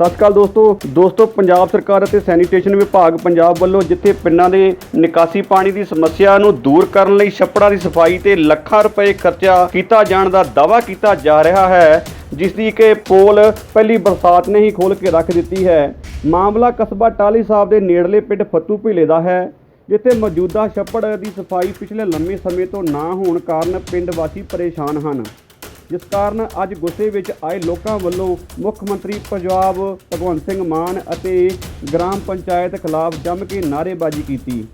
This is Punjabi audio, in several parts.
ਸਤਿ ਸ਼੍ਰੀ ਅਕਾਲ ਦੋਸਤੋ। ਦੋਸਤੋ, ਪੰਜਾਬ ਸਰਕਾਰ ਅਤੇ ਸੈਨੀਟੇਸ਼ਨ ਵਿਭਾਗ ਪੰਜਾਬ ਵੱਲੋਂ ਜਿੱਥੇ ਪਿੰਡਾਂ ਦੇ ਨਿਕਾਸੀ ਪਾਣੀ ਦੀ ਸਮੱਸਿਆ ਨੂੰ ਦੂਰ ਕਰਨ ਲਈ ਛੱਪੜਾਂ ਦੀ ਸਫ਼ਾਈ ਤੇ ਲੱਖਾਂ ਰੁਪਏ ਖਰਚਾ ਕੀਤਾ ਜਾਣ ਦਾ ਦਾਅਵਾ ਕੀਤਾ ਜਾ ਰਿਹਾ ਹੈ, ਜਿਸ ਦੀ ਕਿ ਪੋਲ ਪਹਿਲੀ ਬਰਸਾਤ ਨੇ ਹੀ ਖੋਲ ਕੇ ਰੱਖ ਦਿੱਤੀ ਹੈ। ਮਾਮਲਾ ਕਸਬਾ ਟਾਲੀ ਸਾਹਿਬ ਦੇ ਨੇੜਲੇ ਪਿੰਡ ਫੱਤੂ ਭੀਲੇ ਦਾ ਹੈ, ਜਿੱਥੇ ਮੌਜੂਦਾ ਛੱਪੜ ਦੀ ਸਫ਼ਾਈ ਪਿਛਲੇ ਲੰਮੇ ਸਮੇਂ ਤੋਂ ਨਾ ਹੋਣ ਕਾਰਨ ਪਿੰਡ ਵਾਸੀ ਪਰੇਸ਼ਾਨ ਹਨ। ਜਿਸ ਕਾਰਨ ਅੱਜ ਗੁੱਸੇ ਵਿੱਚ ਆਏ ਲੋਕਾਂ ਵੱਲੋਂ ਮੁੱਖ ਮੰਤਰੀ ਪੰਜਾਬ ਭਗਵੰਤ ਸਿੰਘ ਮਾਨ ਅਤੇ ਗ੍ਰਾਮ ਪੰਚਾਇਤ ਖਿਲਾਫ ਜੰਮ ਕੇ ਨਾਅਰੇਬਾਜ਼ੀ ਕੀਤੀ।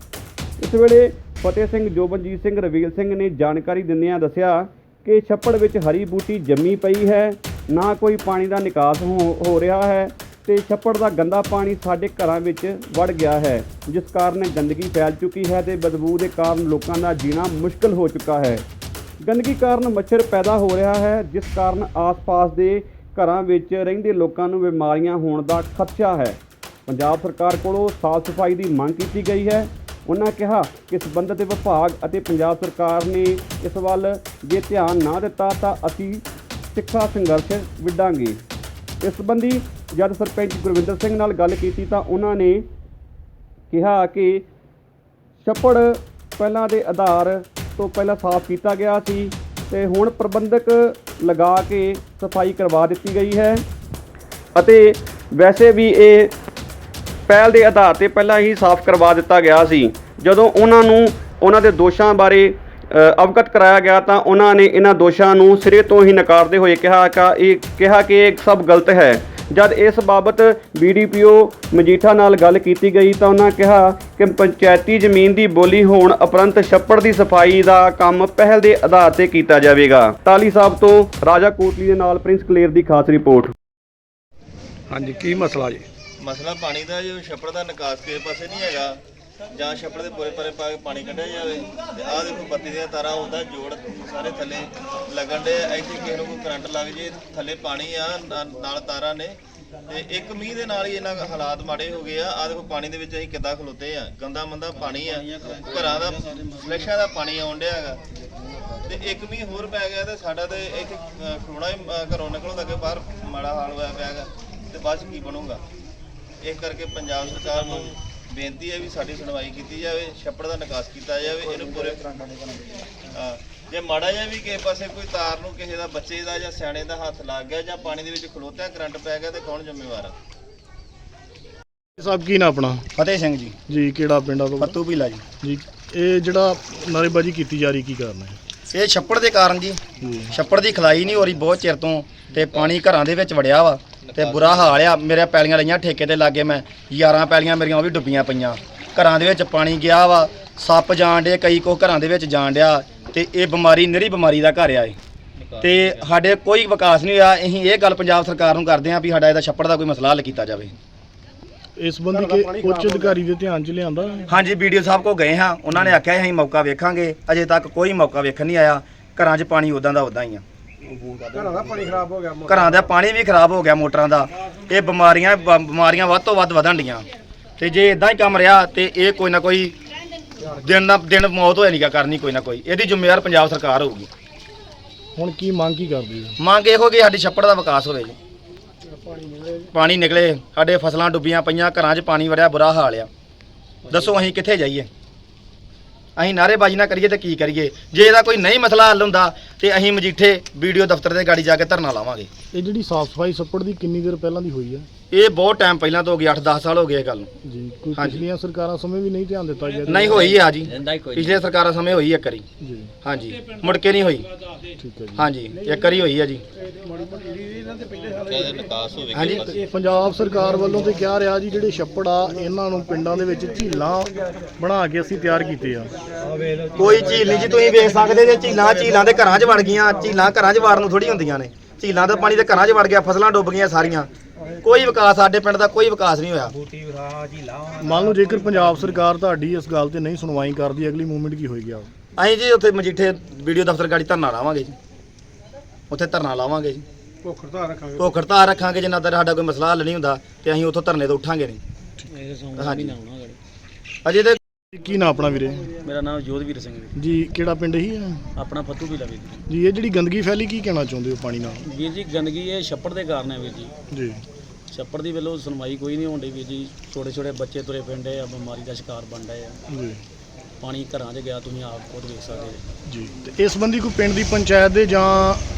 ਇਸ ਵੇਲੇ ਫਤਿਹ ਸਿੰਘ ਜੋਬਨਜੀਤ ਸਿੰਘ ਰਵੀਲ ਸਿੰਘ ਨੇ ਜਾਣਕਾਰੀ ਦਿੰਦਿਆਂ ਦੱਸਿਆ ਕਿ ਛੱਪੜ ਵਿੱਚ ਹਰੀ ਬੂਟੀ ਜੰਮੀ ਪਈ ਹੈ, ਨਾ ਕੋਈ ਪਾਣੀ ਦਾ ਨਿਕਾਸ ਹੋ ਹੋ ਰਿਹਾ ਹੈ ਤੇ ਛੱਪੜ ਦਾ ਗੰਦਾ ਪਾਣੀ ਸਾਡੇ ਘਰਾਂ ਵਿੱਚ ਵੜ ਗਿਆ ਹੈ, ਜਿਸ ਕਾਰਨ ਗੰਦਗੀ ਫੈਲ ਚੁੱਕੀ ਹੈ ਤੇ ਬਦਬੂ ਦੇ ਕਾਰਨ ਲੋਕਾਂ ਦਾ ਜੀਣਾ ਮੁਸ਼ਕਲ ਹੋ ਚੁੱਕਾ ਹੈ। ਗੰਦਗੀ ਕਾਰਨ ਮੱਛਰ ਪੈਦਾ ਹੋ ਰਿਹਾ ਹੈ, ਜਿਸ ਕਾਰਨ ਆਸ-ਪਾਸ ਦੇ ਘਰਾਂ ਵਿੱਚ ਰਹਿੰਦੇ ਲੋਕਾਂ ਨੂੰ ਬਿਮਾਰੀਆਂ ਹੋਣ ਦਾ ਖਦਸ਼ਾ ਹੈ। ਪੰਜਾਬ ਸਰਕਾਰ ਕੋਲੋਂ ਸਾਫ਼ ਸਫ਼ਾਈ ਦੀ ਮੰਗ ਕੀਤੀ ਗਈ ਹੈ। ਉਹਨਾਂ ਕਿਹਾ ਕਿ ਸੰਬੰਧਿਤ ਵਿਭਾਗ ਅਤੇ ਪੰਜਾਬ ਸਰਕਾਰ ਨੇ ਇਸ ਵੱਲ ਜੇ ਧਿਆਨ ਨਾ ਦਿੱਤਾ ਤਾਂ ਅਸੀਂ ਸਿੱਖਾ ਸੰਘਰਸ਼ ਵਿੱਢਾਂਗੇ। ਇਸ ਸੰਬੰਧੀ ਜਦ ਸਰਪੰਚ ਗੁਰਵਿੰਦਰ ਸਿੰਘ ਨਾਲ ਗੱਲ ਕੀਤੀ ਤਾਂ ਉਹਨਾਂ ਨੇ ਕਿਹਾ ਕਿ ਛੱਪੜ ਪਹਿਲਾਂ ਦੇ ਆਧਾਰ ਤੋਂ ਪਹਿਲਾਂ ਸਾਫ਼ ਕੀਤਾ ਗਿਆ ਸੀ ਤੇ ਹੁਣ ਪ੍ਰਬੰਧਕ ਲਗਾ ਕੇ ਸਫ਼ਾਈ ਕਰਵਾ ਦਿੱਤੀ ਗਈ ਹੈ। ਅਤੇ ਵੈਸੇ ਵੀ ਇਹ ਪਹਿਲ ਦੇ ਆਧਾਰ ਤੇ ਪਹਿਲਾਂ ਹੀ ਸਾਫ਼ ਕਰਵਾ ਦਿੱਤਾ ਗਿਆ ਸੀ। ਜਦੋਂ ਉਹਨਾਂ ਨੂੰ ਉਹਨਾਂ ਦੇ ਦੋਸ਼ਾਂ ਬਾਰੇ ਅਵਗਤ ਕਰਾਇਆ ਗਿਆ ਤਾਂ ਉਹਨਾਂ ਨੇ ਇਹਨਾਂ ਦੋਸ਼ਾਂ ਨੂੰ ਸਿਰੇ ਤੋਂ ਹੀ ਨਕਾਰਦੇ ਹੋਏ ਕਿਹਾ ਕਿ ਇਹ ਕਿਹਾ ਕਿ ਇਹ ਸਭ ਗਲਤ ਹੈ। ਜਦ ਇਸ ਬਾਬਤ ਬੀਡੀਪੀਓ ਮਜੀਠਾ ਨਾਲ ਗੱਲ ਕੀਤੀ ਗਈ ਤਾਂ ਉਹਨਾਂ ਕਿਹਾ ਕਿ ਪੰਚਾਇਤੀ ਜ਼ਮੀਨ ਦੀ ਬੋਲੀ ਹੋਣ ਉਪਰੰਤ ਛੱਪੜ ਦੀ ਸਫ਼ਾਈ ਦਾ ਕੰਮ ਪਹਿਲ ਦੇ ਆਧਾਰ ਤੇ ਕੀਤਾ ਜਾਵੇਗਾ। ਟਾਲੀ ਸਾਹਿਬ ਤੋਂ ਰਾਜਾ ਕੋਟਲੀ ਦੇ ਨਾਲ ਪ੍ਰਿੰਸ ਕਲੇਰ ਦੀ ਖਾਸ ਰਿਪੋਰਟ। ਹਾਂਜੀ ਕੀ ਮਸਲਾ ਜੀ? ਮਸਲਾ ਪਾਣੀ ਦਾ ਜੋ ਛੱਪੜ ਦਾ ਨਿਕਾਸ ਕਿਸੇ ਪਾਸੇ ਨਹੀਂ ਹੈਗਾ ਜਾਂ ਛੱਪੜ ਦੇ ਪੂਰੇ ਪਰੇ ਪਾ ਕੇ ਪਾਣੀ ਕੱਢਿਆ ਜਾਵੇ। ਤੇ ਆਹ ਦੇਖੋ ਬੱਤੀ ਦੀਆਂ ਤਾਰਾਂ ਉਹਦਾ ਜੋੜ ਸਾਰੇ ਥੱਲੇ ਲੱਗਣ ਦੇ ਇੱਥੇ ਕਿਸੇ ਨੂੰ ਕੋਈ ਕਰੰਟ ਲੱਗ ਜੇ ਥੱਲੇ ਪਾਣੀ ਆ ਨਾ- ਨਾਲ ਤਾਰਾਂ ਨੇ। ਤੇ ਇੱਕ ਮੀਂਹ ਦੇ ਨਾਲ ਹੀ ਇਹਨਾਂ ਦੇ ਹਾਲਾਤ ਮਾੜੇ ਹੋ ਗਏ ਆ। ਆਹ ਦੇਖੋ ਪਾਣੀ ਦੇ ਵਿੱਚ ਅਸੀਂ ਕਿੱਦਾਂ ਖਲੋਤੇ ਆ। ਗੰਦਾ ਮੰਦਾ ਪਾਣੀ ਆ। ਘਰਾਂ ਦਾ ਫਲੈਸ਼ਾਂ ਦਾ ਪਾਣੀ ਆਉਣ ਡਿਆ ਹੈਗਾ। ਤੇ ਇੱਕ ਮੀਂਹ ਹੋਰ ਪੈ ਗਿਆ ਤੇ ਸਾਡਾ ਤੇ ਇੱਥੇ ਅਹ, ਖਲੋਣਾ ਹੀ ਅਹ, ਘਰੋਂ ਨਿਕਲਣ ਲੱਗੇ ਬਾਹਰ ਮਾੜਾ ਹਾਲ ਹੋਇਆ ਪਿਆ ਹੈਗਾ। ਤੇ ਬਸ ਕੀ ਬਣੂਗਾ? ਇਸ ਕਰਕੇ ਪੰਜਾਬ ਸਰਕਾਰ ਨੂੰ ਬੇਨਤੀ ਹੈ ਵੀ ਸਾਡੀ ਸੁਣਵਾਈ ਕੀਤੀ ਜਾਵੇ ਛੱਪੜ ਦਾ ਨਿਕਾਸ ਕੀਤਾ ਜਾਵੇ ਇਹਨੂੰ ਪੂਰੇ ਹਾਂ, ਜੇ ਮਾੜਾ ਜਿਹਾ ਵੀ ਕਿਸੇ ਪਾਸੇ ਕੋਈ ਤਾਰ ਨੂੰ ਕਿਸੇ ਦਾ ਬੱਚੇ ਦਾ ਜਾਂ ਸਿਆਣੇ ਦਾ ਹੱਥ ਲੱਗ ਗਿਆ ਜਾਂ ਪਾਣੀ ਦੇ ਵਿੱਚ ਖਲੋਤਿਆ ਕਰੰਟ ਪੈ ਗਿਆ ਤੇ ਕੌਣ ਜ਼ਿੰਮੇਵਾਰ ਆ? ਸਾਹਿਬ ਕੀ ਨਾ ਆਪਣਾ? ਫਤਿਹ ਸਿੰਘ ਜੀ। ਜੀ ਕਿਹੜਾ ਪਿੰਡਾਂ ਤੋਂ ਫੱਤੂ ਭੀਲਾ ਜੀ। ਜੀ ਇਹ ਜਿਹੜਾ ਨਾਰੇਬਾਜ਼ੀ ਕੀਤੀ ਜਾ ਰਹੀ ਕੀ ਕਾਰਨ ਹੈ? ਇਹ ਛੱਪੜ ਦੇ ਕਾਰਨ ਜੀ। ਛੱਪੜ ਦੀ ਖਲਾਈ ਨਹੀਂ ਹੋ ਰਹੀ ਬਹੁਤ ਚਿਰ ਤੋਂ ਤੇ ਪਾਣੀ ਘਰਾਂ ਦੇ ਵਿੱਚ ਵੜਿਆ ਵਾ ਤੇ ਬੁਰਾ ਹਾਲ ਆ। ਮੇਰੇ ਪੈਲੀਆਂ ਲਈਆਂ ਠੇਕੇ ਤੇ ਲਾਗੇ ਮੈਂ। 11 ਪੈਲੀਆਂ ਮੇਰੀਆਂ ਉਹ ਵੀ ਡੁੱਬੀਆਂ ਪਈਆਂ। ਘਰਾਂ ਦੇ ਵਿੱਚ ਪਾਣੀ ਗਿਆ ਵਾ। ਸੱਪ ਜਾਣ ਡੇ ਕਈ ਕੋ ਘਰਾਂ ਦੇ ਵਿੱਚ ਜਾਣ ਡਿਆ ਤੇ ਇਹ ਬਿਮਾਰੀ ਨਿਹਰੀ ਬਿਮਾਰੀ ਦਾ ਘਰ ਆ ਇਹ। ਤੇ ਸਾਡੇ ਕੋਈ ਵਿਕਾਸ ਨਹੀਂ ਹੋਇਆ। ਅਸੀਂ ਇਹ ਗੱਲ ਪੰਜਾਬ ਸਰਕਾਰ ਨੂੰ ਕਰਦੇ ਹਾਂ ਵੀ ਸਾਡਾ ਇਹਦਾ ਛੱਪੜ ਦਾ ਕੋਈ ਮਸਲਾ ਹੱਲ ਕੀਤਾ ਜਾਵੇ। ਇਸ ਸੰਬੰਧੀ ਕਿ ਉੱਚ ਅਧਿਕਾਰੀ ਦੇ ਧਿਆਨ 'ਚ ਲਿਆਂਦਾ? ਹਾਂਜੀ ਵੀਡੀਓ ਸਾਹਿਬ ਕੋ ਗਏ ਹਾਂ। ਉਹਨਾਂ ਨੇ ਆਖਿਆ ਸੀ ਅਸੀਂ ਮੌਕਾ ਵੇਖਾਂਗੇ। ਅਜੇ ਤੱਕ ਕੋਈ ਮੌਕਾ ਵੇਖਣ ਨਹੀਂ ਆਇਆ। ਘਰਾਂ 'ਚ ਪਾਣੀ ਉਦਾਂ ਦਾ ਉਦਾਂ ਹੀ ਆ। ਘਰਾਂ ਦਾ ਪਾਣੀ ਖਰਾਬ ਹੋ ਗਿਆ ਘਰਾਂ ਦਾ ਪਾਣੀ ਵੀ ਖਰਾਬ ਹੋ ਗਿਆ ਮੋਟਰਾਂ ਦਾ। ਇਹ ਬਿਮਾਰੀਆਂ ਬ- ਬਿਮਾਰੀਆਂ ਵੱਧ ਤੋਂ ਵੱਧ ਵਧਣ ਡੀਆਂ। ਤੇ ਜੇ ਇਦਾਂ ਹੀ ਕੰਮ ਰਿਹਾ ਤੇ ਇਹ ਕੋਈ ਨਾ ਕੋਈ ਦਿਨ ਨਾ ਦਿਨ ਮੌਤ ਹੋਇਆ ਨਹੀਂਗਾ ਕਰਨੀ ਕੋਈ ਨਾ ਕੋਈ। ਇਹਦੀ ਜ਼ਿੰਮੇਵਾਰ ਪੰਜਾਬ ਸਰਕਾਰ ਹੋਊਗੀ। ਹੁਣ ਕੀ ਮੰਗ ਕੀ ਕਰਦੀ ਹੈ? ਮੰਗ ਇਹੋ ਕਿ ਸਾਡੀ ਛੱਪੜ ਦਾ ਵਿਕਾਸ ਹੋਵੇ ਜੀ। ਪਾਣੀ ਨਿਕਲੇ, ਸਾਡੇ ਫਸਲਾਂ ਡੁੱਬੀਆਂ ਪਈਆਂ, ਘਰਾਂ 'ਚ ਪਾਣੀ ਵੜਿਆ, ਬੁਰਾ ਹਾਲ ਆ। ਦੱਸੋ ਅਸੀਂ ਕਿੱਥੇ ਜਾਈਏ? ਅਸੀਂ ਨਾਅਰੇਬਾਜ਼ੀ ਨਾ ਕਰੀਏ ਤੇ ਕੀ ਕਰੀਏ? ਜੇ ਇਹਦਾ ਕੋਈ ਨਹੀਂ ਮਸਲਾ ਹੱਲ ਹੁੰਦਾ ਤੇ ਅਸੀਂ ਮਜੀਠੇ ਵੀਡੀਓ ਦਫ਼ਤਰ ਦੇ ਗਾੜੀ ਜਾ ਕੇ ਧਰਨਾ ਲਾਵਾਂਗੇ। ਇਹ ਜਿਹੜੀ ਸਾਫ਼ ਸਫ਼ਾਈ ਛੱਪੜ ਦੀ ਕਿੰਨੀ ਦੇਰ ਪਹਿਲਾਂ ਦੀ ਹੋਈ ਹੈ ਇਹ ਬਹੁਤ ਟਾਈਮ ਪਹਿਲਾਂ ਤੋਂ ਹੋ ਗਿਆ 8-10 ਸਾਲ ਹੋ ਗਏ ਇਹ ਗੱਲ ਨੂੰ। ਜੀ ਕੋਈ ਹਾਂਜੀ। ਪਿਛਲੀਆਂ ਸਰਕਾਰਾਂ ਸਮੇਂ ਵੀ ਨਹੀਂ ਧਿਆਨ ਦਿੱਤਾ ਗਿਆ ਨਹੀਂ ਹੋਈ ਆ ਜੀ। ਪਿਛਲੇ ਸਰਕਾਰਾਂ ਸਮੇਂ ਹੋਈ ਇੱਕ ਵਾਰੀ। ਜੀ। ਹਾਂਜੀ ਮੁੜ ਕੇ ਨਹੀਂ ਹੋਈ। ਠੀਕ ਹੈ ਜੀ। ਹਾਂਜੀ ਇੱਕ ਵਾਰੀ ਹੋਈ ਆ ਜੀ। ਇਹਦਾ ਨਿਕਾਸ ਹੋਵੇ ਹਾਂਜੀ। ਪੰਜਾਬ ਸਰਕਾਰ ਵੱਲੋਂ ਤੇ ਕਿਹਾ ਰਿਹਾ ਜੀ ਜਿਹੜੇ ਛੱਪੜ ਆ ਇਹਨਾਂ ਨੂੰ ਪਿੰਡਾਂ ਦੇ ਵਿੱਚ ਝੀਲਾਂ ਬਣਾ ਕੇ ਅਸੀਂ ਤਿਆਰ ਕੀਤੇ ਆ। ਕੋਈ ਝੀਲ ਨਹੀਂ ਜੀ ਤੁਸੀਂ ਵੇਖ ਸਕਦੇ ਜੇ ਝੀਲਾਂ ਝੀਲਾਂ ਦੇ ਘਰਾਂ 'ਚ ਵੜ ਗਈਆਂ ਝੀਲਾਂ ਘਰਾਂ 'ਚ ਵਾੜਨ ਨੂੰ ਥੋੜੀ ਹੁੰਦੀਆਂ ਨੇ। ਝੀਲਾਂ ਦਾ ਪਾਣੀ ਤੇ ਘਰਾਂ 'ਚ ਵੜ ਗਿਆ ਫਸਲਾਂ ਡੁੱਬ ਗਈਆਂ ਸਾਰੀਆਂ। ਕੋਈ ਵਿਕਾਸ ਸਾਡੇ ਪਿੰਡ ਦਾ ਕੋਈ ਵਿਕਾਸ ਨਹੀਂ ਹੋਇਆ। ਮੰਨ ਲਓ ਜੇਕਰ ਪੰਜਾਬ ਸਰਕਾਰ ਤੁਹਾਡੀ ਇਸ ਗੱਲ ਤੇ ਨਹੀਂ ਸੁਣਵਾਈ ਕਰਦੀ ਅਗਲੀ ਮੂਵਮੈਂਟ ਕੀ ਹੋਏਗੀ ਆ ਅਸੀਂ ਜੀ ਉੱਥੇ ਮਜੀਠੇ ਵੀਡੀਓ ਦਫ਼ਤਰ ਗਾੜੀ ਧਰਨਾ ਲਾਵਾਂਗੇ ਜੀ। ਉੱਥੇ ਧਰਨਾ ਲਾਵਾਂਗੇ ਜੀ। ਭੁੱਖ ਹੜਤਾਲ ਰੱਖਾਂਗੇ। ਭੁੱਖ ਹੜਤਾਲ ਰੱਖਾਂਗੇ ਜਿੰਨਾ ਤੱਕ ਸਾਡਾ ਕੋਈ ਮਸਲਾ ਹੱਲ ਨਹੀਂ ਹੁੰਦਾ ਤੇ ਅਸੀਂ ਉੱਥੋਂ ਧਰਨੇ ਤੋਂ ਉੱਠਾਂਗੇ ਨਹੀਂ। ਹਾਂਜੀ ਅਜੇ ਤੇ ਕੀ ਨਾਂ ਆਪਣਾ ਵੀਰੇ? ਮੇਰਾ ਨਾਮ ਜੋਧਵੀਰ ਸਿੰਘ ਹੈ ਜੀ ਕਿਹੜਾ ਪਿੰਡ ਹੀ ਹੈ ਆਪਣਾ ਫੱਤੂ ਵੀ ਲਵੇ ਜੀ। ਇਹ ਜਿਹੜੀ ਗੰਦਗੀ ਫੈਲੀ ਕੀ ਕਹਿਣਾ ਚਾਹੁੰਦੇ ਹੋ ਪਾਣੀ ਨਾਲ? ਵੀਰ ਜੀ ਗੰਦਗੀ ਇਹ ਛੱਪੜ ਦੇ ਕਾਰਨ ਹੈ ਵੀਰ ਜੀ। ਜੀ। ਛੱਪੜ ਦੀ ਵੱਲੋਂ ਸੁਣਵਾਈ ਕੋਈ ਨਹੀਂ ਹੁੰਦੀ ਵੀਰ ਜੀ। ਛੋਟੇ ਛੋਟੇ ਬੱਚੇ ਤੁਰੇ ਪਿੰਡੇ ਆ ਬਿਮਾਰੀ ਦਾ ਸ਼ਿਕਾਰ ਬਣ ਰਹੇ ਆ। ਜੀ। ਪਾਣੀ ਘਰਾਂ 'ਚ ਗਿਆ ਤੁਸੀਂ ਆਪ ਖੁਦ ਵੇਖ ਸਕਦੇ ਜੀ। ਤੇ ਇਸ ਸੰਬੰਧੀ ਕੋਈ ਪਿੰਡ ਦੀ ਪੰਚਾਇਤ ਦੇ ਜਾਂ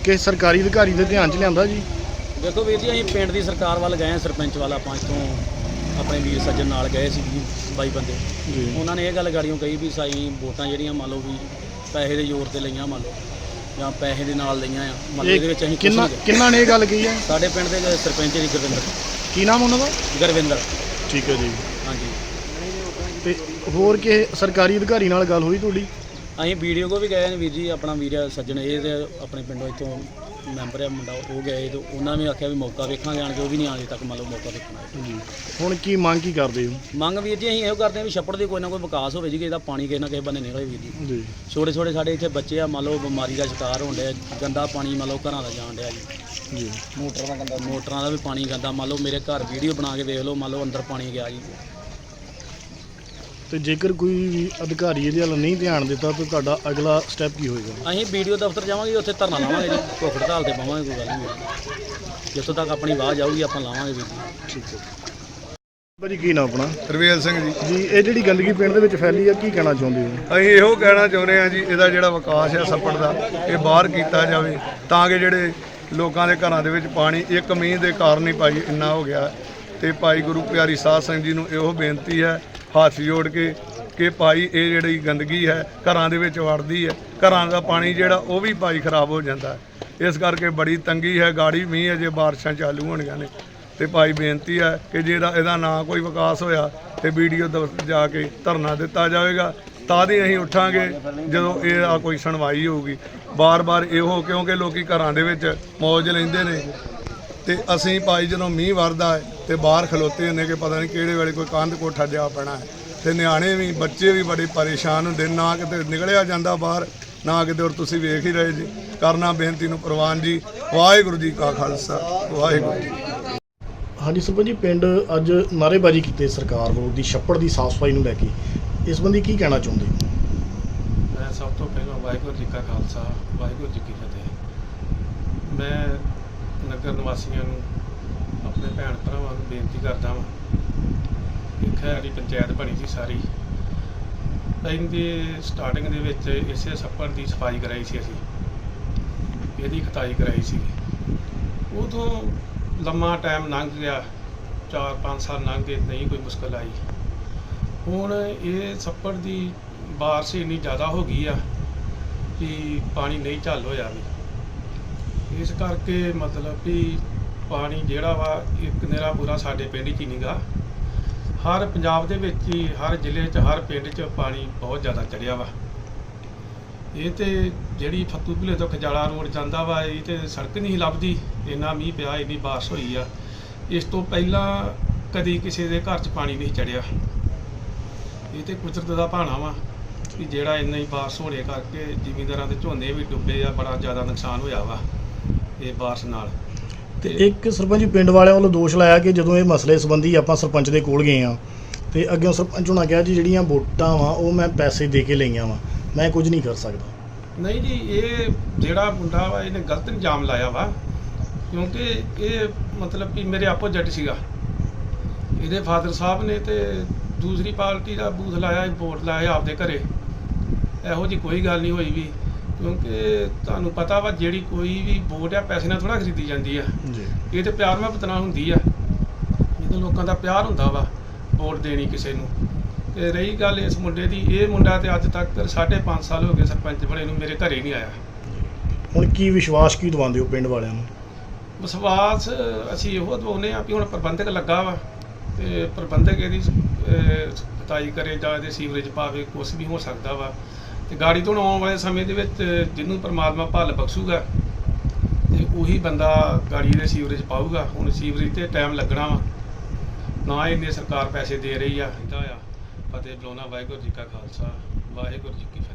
ਕਿਸੇ ਸਰਕਾਰੀ ਅਧਿਕਾਰੀ ਦੇ ਧਿਆਨ 'ਚ ਲਿਆਂਦਾ ਜੀ? ਦੇਖੋ ਵੀਰ ਜੀ ਅਸੀਂ ਪਿੰਡ ਦੀ ਸਰਕਾਰ ਵੱਲ ਗਏ ਸਰਪੰਚ ਵਾਲਾ। ਪੰਜ ਤੋਂ ਆਪਣੇ ਵੀਰ ਸੱਜਣ ਨਾਲ ਗਏ ਸੀ ਜੀ। 22 ਬੰਦੇ। ਉਹਨਾਂ ਨੇ ਇਹ ਗੱਲ ਗਾੜੀਆਂ ਕਹੀ ਵੀ ਸਾਈ ਵੋਟਾਂ ਜਿਹੜੀਆਂ ਮੰਨ ਲਓ ਵੀ ਪੈਸੇ ਦੇ ਜ਼ੋਰ ਤੇ ਲਈਆਂ ਮੰਨ ਲਓ ਜਾਂ ਪੈਸੇ ਦੇ ਨਾਲ ਲਈਆਂ ਆ। ਮਹੱਲੇ ਦੇ ਵਿੱਚ ਅਸੀਂ ਕਿੰਨਾ ਕਿੰਨਾ ਨੇ ਇਹ ਗੱਲ ਕਹੀ ਹੈ ਸਾਡੇ ਪਿੰਡ ਦੇ ਸਰਪੰਚ ਜੀ ਗੁਰਵਿੰਦਰ। ਕੀ ਨਾਮ ਉਹਨਾਂ ਦਾ? ਗੁਰਵਿੰਦਰ। ਠੀਕ ਹੈ ਜੀ। ਹਾਂਜੀ। ਤੇ ਹੋਰ ਕਿ ਸਰਕਾਰੀ ਅਧਿਕਾਰੀ ਨਾਲ ਗੱਲ ਹੋਈ ਤੁਹਾਡੀ? ਅਸੀਂ ਵੀਡੀਓ ਕੋ ਵੀ ਗਏ ਨੇ ਵੀਰ ਜੀ ਆਪਣਾ ਵੀਰਿਆ ਸੱਜਣ ਇਹ ਆਪਣੇ ਪਿੰਡੋਂ ਇੱਥੋਂ ਮੈਂਬਰ ਆ ਮੁੰਡਾ ਉਹ ਗਏ ਤੇ ਉਹਨਾਂ ਨੇ ਆਖਿਆ ਵੀ ਮੌਕਾ ਵੇਖਾਂਗੇ ਆਣ ਕੇ ਉਹ ਵੀ ਨਹੀਂ ਆਣੇ ਤੱਕ ਮੰਨ ਲਓ ਮੌਕਾ ਵੇਖਣਾ ਜੀ ਹੁਣ ਕੀ ਮੰਗ ਕੀ ਕਰਦੇ ਹੋ? ਮੰਗ ਵੀਰ ਜੀ ਅਸੀਂ ਇਹੋ ਕਰਦੇ ਹਾਂ ਵੀ ਛੱਪੜ ਦੇ ਕੋਈ ਨਾ ਕੋਈ ਵਿਕਾਸ ਹੋਵੇ ਜੀ ਕਿ ਇਹਦਾ ਪਾਣੀ ਕਿਸੇ ਨਾ ਕਿਸੇ ਬੰਨੇ ਨਿਕਲੇ ਵੀਰ ਜੀ। ਜੀ। ਛੋਟੇ ਛੋਟੇ ਸਾਡੇ ਇੱਥੇ ਬੱਚੇ ਆ ਮੰਨ ਲਓ ਬਿਮਾਰੀ ਦਾ ਸ਼ਿਕਾਰ ਹੋਣ ਡਿਆ ਗੰਦਾ ਪਾਣੀ ਮੰਨ ਲਓ ਘਰਾਂ ਦਾ ਜਾਣ ਡਿਆ ਜੀ। ਜੀ। ਮੋਟਰਾਂ ਦਾ ਗੰਦਾ ਮੋਟਰਾਂ ਦਾ ਵੀ ਪਾਣੀ ਗੰਦਾ ਮੰਨ ਲਓ ਮੇਰੇ ਘਰ ਵੀਡੀਓ ਬਣਾ ਕੇ ਵੇਖ ਲਓ ਮੰਨ ਲਓ ਅੰਦਰ ਪਾਣੀ ਗਿਆ ਜੀ। ਤੇ ਜੇਕਰ ਕੋਈ ਵੀ ਅਧਿਕਾਰੀ ਇਹਦੇ ਵੱਲ ਨਹੀਂ ਧਿਆਨ ਦਿੱਤਾ ਤਾਂ ਤੁਹਾਡਾ ਅਗਲਾ ਸਟੈਪ ਕੀ ਹੋਏਗਾ? ਅਸੀਂ ਵੀਡੀਓ ਦਫ਼ਤਰ ਜਾਵਾਂਗੇ ਉੱਥੇ ਧਰਨਾ ਲਾਵਾਂਗੇ ਜੀ ਭੁੱਖ ਹੜਤਾਲ ਤੇ ਪਾਵਾਂਗੇ ਕੋਈ ਗੱਲ ਨਹੀਂ। ਜਿੱਥੋਂ ਤੱਕ ਆਪਣੀ ਆਵਾਜ਼ ਆਊਗੀ ਆਪਾਂ ਲਾਵਾਂਗੇ ਜੀ ਠੀਕ ਹੈ। ਭਾਜੀ ਕੀ ਨਾਮ ਆਪਣਾ? ਰਵੇਲ ਸਿੰਘ ਜੀ। ਜੀ ਇਹ ਜਿਹੜੀ ਗੰਦਗੀ ਪਿੰਡ ਦੇ ਵਿੱਚ ਫੈਲੀ ਆ ਕੀ ਕਹਿਣਾ ਚਾਹੁੰਦੇ ਹੋ? ਅਸੀਂ ਇਹੋ ਕਹਿਣਾ ਚਾਹੁੰਦੇ ਹਾਂ ਜੀ ਇਹਦਾ ਜਿਹੜਾ ਵਿਕਾਸ ਹੈ ਸੱਪੜ ਦਾ ਇਹ ਬਾਹਰ ਕੀਤਾ ਜਾਵੇ ਤਾਂ ਕਿ ਜਿਹੜੇ ਲੋਕਾਂ ਦੇ ਘਰਾਂ ਦੇ ਵਿੱਚ ਪਾਣੀ ਇੱਕ ਮੀਂਹ ਦੇ ਕਾਰਨ ਹੀ ਭਾਈ ਇੰਨਾ ਹੋ ਗਿਆ। ਤੇ ਭਾਈ ਗੁਰੂ ਪਿਆਰੀ ਸਾਧ ਸੰਗਤ ਜੀ ਨੂੰ ਇਹੋ ਬੇਨਤੀ ਹੈ ਹੱਥ ਜੋੜ ਕੇ ਕਿ ਭਾਈ ਇਹ ਜਿਹੜੀ ਗੰਦਗੀ ਹੈ ਘਰਾਂ ਦੇ ਵਿੱਚ ਵੜਦੀ ਹੈ, ਘਰਾਂ ਦਾ ਪਾਣੀ ਜਿਹੜਾ ਉਹ ਵੀ ਭਾਈ ਖਰਾਬ ਹੋ ਜਾਂਦਾ ਹੈ। ਇਸ ਕਰਕੇ ਬੜੀ ਤੰਗੀ ਹੈ, ਗਾੜੀ ਮੀਂਹ ਅਜੇ ਬਾਰਿਸ਼ਾਂ ਚਾਲੂ ਹੋਣੀਆਂ ਨੇ। ਤੇ ਭਾਈ ਬੇਨਤੀ ਹੈ ਕਿ ਜਿਹੜਾ ਇਹਦਾ ਨਾ ਕੋਈ ਵਿਕਾਸ ਹੋਇਆ ਤੇ ਵੀਡੀਓ ਦਫ਼ਤਰ ਜਾ ਕੇ ਧਰਨਾ ਦਿੱਤਾ ਜਾਵੇਗਾ। ਤਾਂ ਹੀ ਅਸੀਂ ਉੱਠਾਂਗੇ ਜਦੋਂ ਇਹ ਆ ਕੋਈ ਸੁਣਵਾਈ ਹੋਊਗੀ। ਬਾਰ-ਬਾਰ ਇਹੋ ਕਿਉਂਕਿ ਲੋਕੀ ਘਰਾਂ ਦੇ ਵਿੱਚ ਮੌਜ ਲੈਂਦੇ ਨੇ। ਤੇ ਅਸੀਂ ਭਾਈ ਜਦੋਂ ਮੀਂਹ ਵਰਦਾ ਹੈ ਤੇ ਬਾਹਰ ਖਲੋਤੇ ਹੁੰਦੇ ਕਿ ਪਤਾ ਨਹੀਂ ਕਿਹੜੇ ਵੇਲੇ ਕੋਈ ਕੰਧ ਕੋਠਾ ਜਾ ਪੈਣਾ ਹੈ। ਤੇ ਨਿਆਣੇ ਵੀ ਬੱਚੇ ਵੀ ਬੜੇ ਪਰੇਸ਼ਾਨ ਹੁੰਦੇ ਨਾ ਕਿਤੇ ਨਿਕਲਿਆ ਜਾਂਦਾ ਬਾਹਰ ਨਾ ਕਿਤੇ ਔਰ ਤੁਸੀਂ ਵੇਖ ਹੀ ਰਹੇ ਜੀ। ਕਰਨਾ ਬੇਨਤੀ ਨੂੰ ਪ੍ਰਵਾਨ ਜੀ। ਵਾਹਿਗੁਰੂ ਜੀ ਕਾ ਖਾਲਸਾ ਵਾਹਿਗੁਰੂ ਜੀ ਹਾਂਜੀ ਸਰਪੰਚ ਜੀ ਪਿੰਡ ਅੱਜ ਨਾਅਰੇਬਾਜ਼ੀ ਕੀਤੀ ਸਰਕਾਰ ਵੱਲੋਂ ਦੀ ਛੱਪੜ ਦੀ ਸਾਫ਼ ਸਫ਼ਾਈ ਨੂੰ ਲੈ ਕੇ। ਇਸ ਸੰਬੰਧੀ ਕੀ ਕਹਿਣਾ ਚਾਹੁੰਦੇ? ਮੈਂ ਸਭ ਤੋਂ ਪਹਿਲਾਂ ਵਾਹਿਗੁਰੂ ਜੀ ਕਾ ਖਾਲਸਾ ਵਾਹਿਗੁਰੂ ਜੀ ਕੀ ਫਤਿਹ। ਮੈਂ ਨਗਰ ਨਿਵਾਸੀਆਂ ਨੂੰ ਆਪਣੇ ਭੈਣ ਭਰਾਵਾਂ ਨੂੰ ਬੇਨਤੀ ਕਰਦਾ ਹਾਂ ਕਿ ਖੈਰੀ ਪੰਚਾਇਤ ਬਣੀ ਸੀ ਸਾਰੀ। ਇਹਦੀ ਸਟਾਰਟਿੰਗ ਦੇ ਵਿੱਚ ਇਸੇ ਸੱਪੜ ਦੀ ਸਫ਼ਾਈ ਕਰਾਈ ਸੀ ਅਸੀਂ। ਇਹਦੀ ਖਤਾਈ ਕਰਾਈ ਸੀ। ਉਦੋਂ ਲੰਮਾ ਟਾਈਮ ਲੰਘ ਗਿਆ 4-5 ਸਾਲ ਲੰਘ ਗਏ, ਨਹੀਂ ਕੋਈ ਮੁਸ਼ਕਲ ਆਈ। ਹੁਣ ਇਹ ਸੱਪੜ ਦੀ ਬਾਰਿਸ਼ ਇੰਨੀ ਜ਼ਿਆਦਾ ਹੋ ਗਈ ਆ ਕਿ ਪਾਣੀ ਨਹੀਂ ਝੱਲ ਹੋਇਆ ਵੀ। ਇਸ ਕਰਕੇ ਮਤਲਬ ਵੀ ਪਾਣੀ ਜਿਹੜਾ ਵਾ, ਇੱਕ ਨੇਰਾ ਪੂਰਾ ਸਾਡੇ ਪਿੰਡ 'ਚ ਹੀ ਨਹੀਂਗਾ ਹਰ ਪੰਜਾਬ ਦੇ ਵਿੱਚ ਹੀ, ਹਰ ਜ਼ਿਲ੍ਹੇ 'ਚ, ਹਰ ਪਿੰਡ 'ਚ ਪਾਣੀ ਬਹੁਤ ਜ਼ਿਆਦਾ ਚੜਿਆ ਵਾ। ਇਹ ਤੇ ਜਿਹੜੀ ਫੱਤੂ ਭੁਲੇ ਤੋਂ ਖਜਾਲਾ ਰੋਡ ਜਾਂਦਾ ਵਾ, ਇਹ ਤੇ ਸੜਕ ਨਹੀਂ ਲੱਭਦੀ, ਇੰਨਾ ਮੀਂਹ ਪਿਆ, ਇੰਨੀ ਬਾਰਿਸ਼ ਹੋਈ ਆ। ਇਸ ਤੋਂ ਪਹਿਲਾਂ ਕਦੀ ਕਿਸੇ ਦੇ ਘਰ 'ਚ ਪਾਣੀ ਨਹੀਂ ਚੜਿਆ। ਇਹ ਤੇ ਕੁਦਰਤ ਦਾ ਭਾਣਾ ਵਾ ਕਿ ਜਿਹੜਾ ਇੰਨਾ ਹੀ ਬਾਰਿਸ਼ ਹੋਣੇ ਕਰਕੇ ਜ਼ਿਮੀਂਦਾਰਾਂ ਦੇ ਝੋਨੇ ਵੀ ਡੁੱਬੇ ਆ, ਬੜਾ ਜ਼ਿਆਦਾ ਨੁਕਸਾਨ ਹੋਇਆ ਵਾ। ਇਹ ਬਾਰਿਸ਼ ਨਾਲ। ਤੇ ਇੱਕ ਸਰਪੰਚ ਜੀ ਪਿੰਡ ਵਾਲਿਆਂ ਵੱਲੋਂ ਦੋਸ਼ ਲਾਇਆ ਕਿ ਜਦੋਂ ਇਹ ਮਸਲੇ ਸੰਬੰਧੀ ਆਪਾਂ ਸਰਪੰਚ ਦੇ ਕੋਲ ਗਏ ਆ ਤੇ ਅੱਗੇ ਸਰਪੰਚ ਹੋਣਾ ਕਿਹਾ ਜੀ ਜਿਹੜੀਆਂ ਵੋਟਾਂ ਵਾ ਉਹ ਮੈਂ ਪੈਸੇ ਦੇ ਕੇ ਲਈਆਂ ਵਾ ਮੈਂ ਕੁਝ ਨਹੀਂ ਕਰ ਸਕਦਾ। ਨਹੀਂ ਜੀ ਇਹ ਜਿਹੜਾ ਮੁੰਡਾ ਵਾ ਇਹਨੇ ਗਲਤ ਇਲਜ਼ਾਮ ਲਾਇਆ ਵਾ ਕਿਉਂਕਿ ਇਹ ਮਤਲਬ ਕਿ ਮੇਰੇ ਆਪੋਜੀਟ ਸੀਗਾ। ਇਹਦੇ ਫਾਦਰ ਸਾਹਿਬ ਨੇ ਤੇ ਦੂਸਰੀ ਪਾਰਟੀ ਦਾ ਬੂਥ ਲਾਇਆ ਵੋਟ ਲਾਇਆ ਆਪਦੇ ਘਰੇ। ਇਹੋ ਜੀ ਕੋਈ ਗੱਲ ਨਹੀਂ ਹੋਈ ਵੀ। ਕਿਉਂਕਿ ਤੁਹਾਨੂੰ ਪਤਾ ਵਾ ਜਿਹੜੀ ਕੋਈ ਵੀ ਵੋਟ ਆ ਪੈਸੇ ਨਾਲ ਥੋੜਾ ਖਰੀਦੀ ਜਾਂਦੀ ਆ। ਜੀ। ਇਹ ਤੇ ਪਿਆਰ ਮੁਹੱਬਤ ਨਾਲ ਹੁੰਦੀ ਆ। ਜਦੋਂ ਲੋਕਾਂ ਦਾ ਪਿਆਰ ਹੁੰਦਾ ਵਾ ਵੋਟ ਦੇਣੀ ਕਿਸੇ ਨੂੰ। ਤੇ ਰਹੀ ਗੱਲ ਇਸ ਮੁੰਡੇ ਦੀ ਇਹ ਮੁੰਡਾ ਤੇ ਅੱਜ ਤੱਕ 5.5 ਸਾਲ ਹੋ ਗਏ ਸਰਪੰਚ ਬਣੇ ਨੂੰ ਮੇਰੇ ਘਰੇ ਨਹੀਂ ਆਇਆ। ਹੁਣ ਕੀ ਵਿਸ਼ਵਾਸ ਕੀ ਦਵਾਉਂਦੇ ਹੋ ਪਿੰਡ ਵਾਲਿਆਂ ਨੂੰ? ਵਿਸ਼ਵਾਸ ਅਸੀਂ ਇਹੋ ਦਵਾਉਂਦੇ ਆ ਵੀ ਹੁਣ ਪ੍ਰਬੰਧਕ ਲੱਗਾ ਵਾ ਤੇ ਪ੍ਰਬੰਧਕ ਇਹਦੀ ਕਰੇ ਜਾਂ ਇਹਦੇ ਸੀਵਰੇਜ ਪਾਵੇ ਕੁਝ ਵੀ ਹੋ ਸਕਦਾ ਵਾ। ਤੇ ਗਾੜੀ ਤੋਂ ਆਉਣ ਵਾਲੇ ਸਮੇਂ ਦੇ ਵਿੱਚ ਜਿਹਨੂੰ ਪਰਮਾਤਮਾ ਭੱਲ ਬਖਸ਼ੂਗਾ ਤੇ ਉਹੀ ਬੰਦਾ ਗਾੜੀ ਦੇ ਸੀਵਰੇਜ ਪਾਊਗਾ। ਹੁਣ ਸੀਵਰੇਜ ਤੇ ਟਾਈਮ ਲੱਗਣਾ ਵਾ। ਨਾ ਇੰਨੇ ਸਰਕਾਰ ਪੈਸੇ ਦੇ ਰਹੀ ਆ ਇਹਦਾ ਆ। ਫਤਿਹ ਬੁਲਾਉਣਾ, ਵਾਹਿਗੁਰੂ ਜੀ ਕਾ ਖਾਲਸਾ, ਵਾਹਿਗੁਰੂ ਜੀ ਕੀ ਫਤਿਹ।